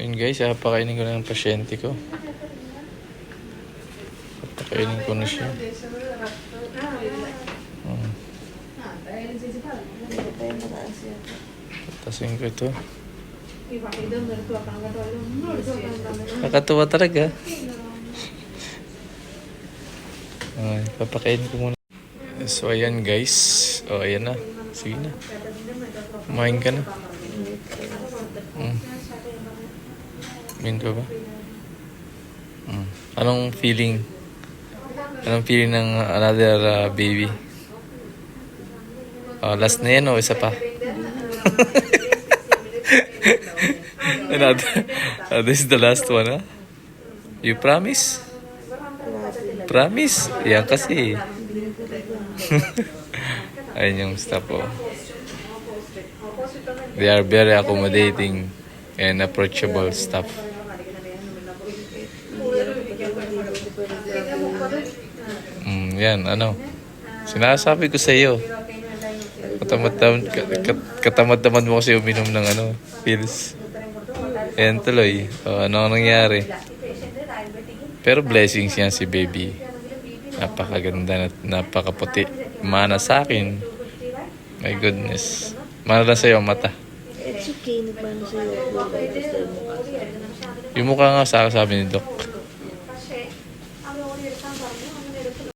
Yun guys, papakainin ko na ng pasyente ko. Papakainin ko na siya. Hmm. Tasin ko ito. Nakatuwa talaga. Ay, papakainin ko muna. So, ayan guys. O, ayan na. Sige na. Kumain ka na. Mm. Kumain ka ba? Mm. Anong feeling? Anong feeling ng another uh, baby? Oh, last na yan o isa pa? another, uh, this is the last one, ha? You promise? Promise? Yan kasi. Ayun yung staff po. They are very accommodating and approachable staff. Mm, yan, ano. Sinasabi ko sa iyo. Katamad-tamad kat- katamad-tamad mo kasi uminom ng ano, pills. Yan tuloy. O, ano ang nangyari? Pero blessings yan si baby. Napakaganda at napakaputi. Mana sa akin. My goodness. Mana lang sa'yo mata. It's okay, nagmano sa'yo. Yung mukha nga sa sabi ni Doc.